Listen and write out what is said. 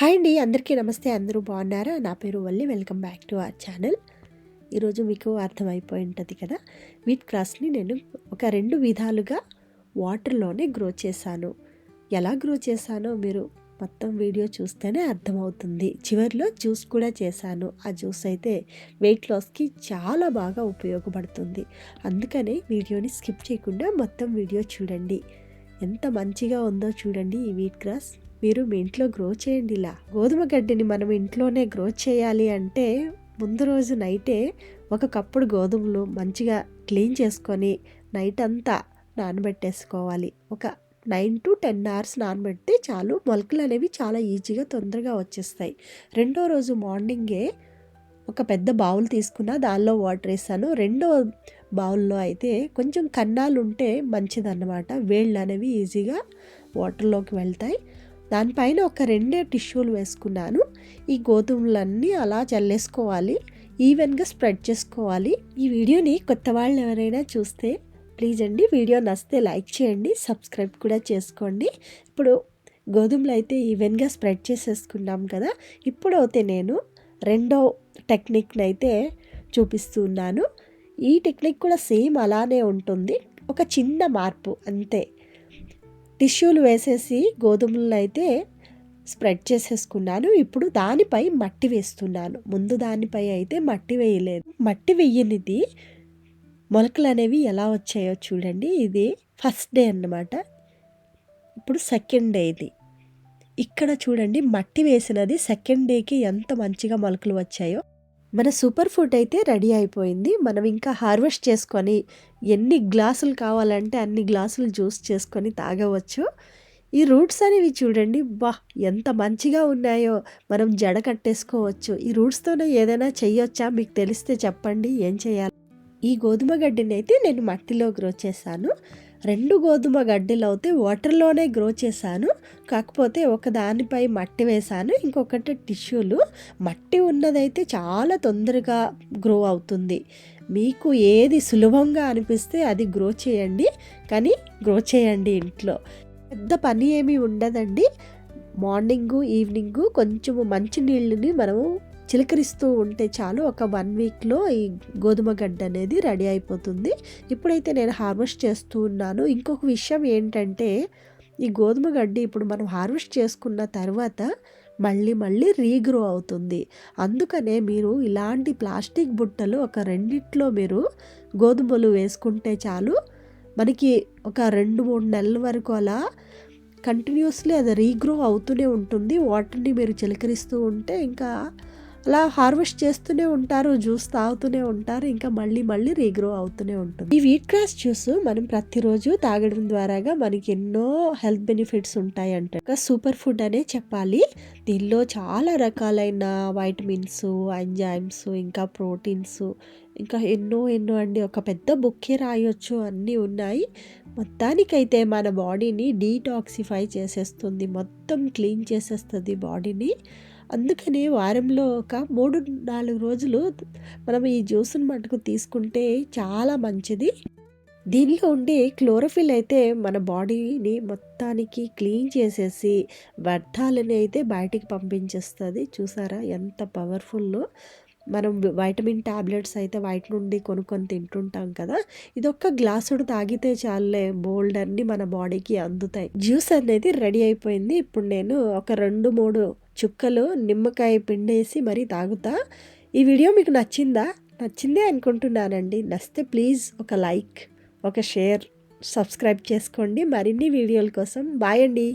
Hi అండి అందరికీ నమస్తే అందరూ బాగున్నారా? నా పేరు Valli welcome back to our channel. ఈరోజు మీకు అర్థమైపోయి ఉంటుంది కదా వీట్ క్రాస్ని నేను ఒక రెండు విధాలుగా వాటర్లోనే గ్రో చేశాను. ఎలా గ్రో చేశానో మీరు మొత్తం వీడియో చూస్తేనే అర్థమవుతుంది. చివరిలో జ్యూస్ కూడా చేశాను. ఆ జ్యూస్ అయితే వెయిట్ లాస్కి చాలా బాగా ఉపయోగపడుతుంది. అందుకనే వీడియోని స్కిప్ చేయకుండా మొత్తం వీడియో చూడండి. ఎంత మంచిగా ఉందో చూడండి ఈ వీట్ గ్రాస్. మీరు మీ ఇంట్లో గ్రో చేయండి ఇలా. గోధుమ గడ్డిని మనం ఇంట్లోనే గ్రో చేయాలి అంటే ముందు రోజు నైటే ఒక కప్పుడు గోధుమలు మంచిగా క్లీన్ చేసుకొని నైట్ అంతా నానబెట్టేసుకోవాలి. ఒక నైన్ టు టెన్ అవర్స్ నానబెడితే చాలు. మొలకలు అనేవి చాలా ఈజీగా తొందరగా వచ్చేస్తాయి. రెండో రోజు మార్నింగే ఒక పెద్ద బౌల్ తీసుకున్న దానిలో వాటర్ వేసాను రెండో బౌల్లో అయితే కొంచెం కన్నాలు ఉంటే మంచిదన్నమాట. వేళ్ళు అనేవి ఈజీగా వాటర్లోకి వెళ్తాయి. దానిపైన ఒక రెండే టిష్యూలు వేసుకున్నాను. ఈ గోధుమలన్నీ అలా చల్లేసుకోవాలి. ఈవెన్గా స్ప్రెడ్ చేసుకోవాలి. ఈ వీడియోని కొత్త వాళ్ళు ఎవరైనా చూస్తే ప్లీజ్ అండి వీడియో నచ్చితే లైక్ చేయండి సబ్స్క్రైబ్ కూడా చేసుకోండి. ఇప్పుడు గోధుమలు అయితే ఈవెన్గా స్ప్రెడ్ చేసేసుకున్నాం కదా. ఇప్పుడు అయితే నేను రెండో టెక్నిక్ని అయితే చూపిస్తున్నాను. ఈ టెక్నిక్ కూడా సేమ్ అలానే ఉంటుంది. ఒక చిన్న మార్పు అంతే. టిష్యూలు వేసేసి గోధుమలను అయితే స్ప్రెడ్ చేసేసుకున్నాను. ఇప్పుడు దానిపై మట్టి వేస్తున్నాను. ముందు దానిపై అయితే మట్టి వేయలేదు. మట్టి వెయ్యనిది మొలకలు అనేవి ఎలా వచ్చాయో చూడండి. ఇది ఫస్ట్ డే అన్నమాట. ఇప్పుడు సెకండ్ డే ఇది. ఇక్కడ చూడండి మట్టి వేసినది సెకండ్ డేకి ఎంత మంచిగా మొలకలు వచ్చాయో. మన సూపర్ ఫుడ్ అయితే రెడీ అయిపోయింది. మనం ఇంకా హార్వెస్ట్ చేసుకొని ఎన్ని గ్లాసులు కావాలంటే అన్ని గ్లాసులు జ్యూస్ చేసుకొని తాగవచ్చు. ఈ రూట్స్ అనేవి చూడండి. బా ఎంత మంచిగా ఉన్నాయో. మనం జడ కట్టేసుకోవచ్చు. ఈ రూట్స్తోనే ఏదైనా చేయొచ్చా మీకు తెలిస్తే చెప్పండి. ఏం చేయాలి? ఈ గోధుమ గడ్డిని అయితే నేను మట్టిలో గ్రో చేశాను. రెండు గోధుమ గడ్డలు అయితే వాటర్లోనే గ్రో చేశాను. కాకపోతే ఒక దానిపై మట్టి వేశాను ఇంకొకటి టిష్యూలు. మట్టి ఉన్నదైతే చాలా తొందరగా గ్రో అవుతుంది. మీకు ఏది సులభంగా అనిపిస్తే అది గ్రో చేయండి కానీ గ్రో చేయండి ఇంట్లో. పెద్ద పని ఏమీ ఉండదండి. మార్నింగు ఈవినింగు కొంచెము మంచి నీళ్ళని మనము చిలకరిస్తూ ఉంటే చాలు ఒక వన్ వీక్లో ఈ గోధుమ గడ్డ అనేది రెడీ అయిపోతుంది. ఇప్పుడైతే నేను హార్వెస్ట్ చేస్తూ ఉన్నాను. ఇంకొక విషయం ఏంటంటే ఈ గోధుమ గడ్డి ఇప్పుడు మనం హార్వెస్ట్ చేసుకున్న తర్వాత మళ్ళీ మళ్ళీ రీగ్రో అవుతుంది. అందుకనే మీరు ఇలాంటి ప్లాస్టిక్ బుట్టలు ఒక రెండిట్లో మీరు గోధుమలు వేసుకుంటే చాలు మనకి ఒక రెండు మూడు నెలల వరకు అలా కంటిన్యూస్లీ అది రీగ్రో అవుతూనే ఉంటుంది. వాటర్ని మీరు చిలకరిస్తూ ఉంటే ఇంకా అలా హార్వెస్ట్ చేస్తూనే ఉంటారు జ్యూస్ తాగుతూనే ఉంటారు ఇంకా మళ్ళీ మళ్ళీ రీగ్రో అవుతూనే ఉంటుంది. ఈ వీట్ క్రాస్ జ్యూస్ మనం ప్రతిరోజు తాగడం ద్వారాగా మనకి ఎన్నో హెల్త్ బెనిఫిట్స్ ఉంటాయి అంటే సూపర్ ఫుడ్ అనే చెప్పాలి. దీనిలో చాలా రకాలైన వైటమిన్స్ ఎంజైమ్స్ ఇంకా ప్రోటీన్స్ ఇంకా ఎన్నో ఎన్నో అండి. ఒక పెద్ద బుక్కే రాయొచ్చు అన్నీ ఉన్నాయి. మొత్తానికైతే మన బాడీని డీటాక్సిఫై చేసేస్తుంది. మొత్తం క్లీన్ చేసేస్తుంది బాడీని. అందుకని వారంలో ఒక మూడు నాలుగు రోజులు మనం ఈ జ్యూస్ని మటుకు తీసుకుంటే చాలా మంచిది. దీనిలో ఉండే క్లోరోఫిల్ అయితే మన బాడీని మొత్తానికి క్లీన్ చేసేసి వ్యర్థాలని అయితే బయటికి పంపించేస్తుంది. చూసారా ఎంత పవర్ఫుల్లో. మనం వైటమిన్ టాబ్లెట్స్ అయితే వైట్ నుండి కొనుక్కొని తింటుంటాం కదా. ఇది ఒక్క గ్లాసుడు తాగితే చాలే బోల్డ్ అన్ని మన బాడీకి అందుతాయి. జ్యూస్ అనేది రెడీ అయిపోయింది. ఇప్పుడు నేను ఒక రెండు మూడు చుక్కలు నిమ్మకాయ పిండేసి మరీ తాగుతా. ఈ వీడియో మీకు నచ్చిందా? నచ్చిందే అనుకుంటున్నానండి. నచ్చితే ప్లీజ్ ఒక లైక్ ఒక షేర్ సబ్స్క్రైబ్ చేసుకోండి. మరిన్ని వీడియోల కోసం బాయ్ అండి.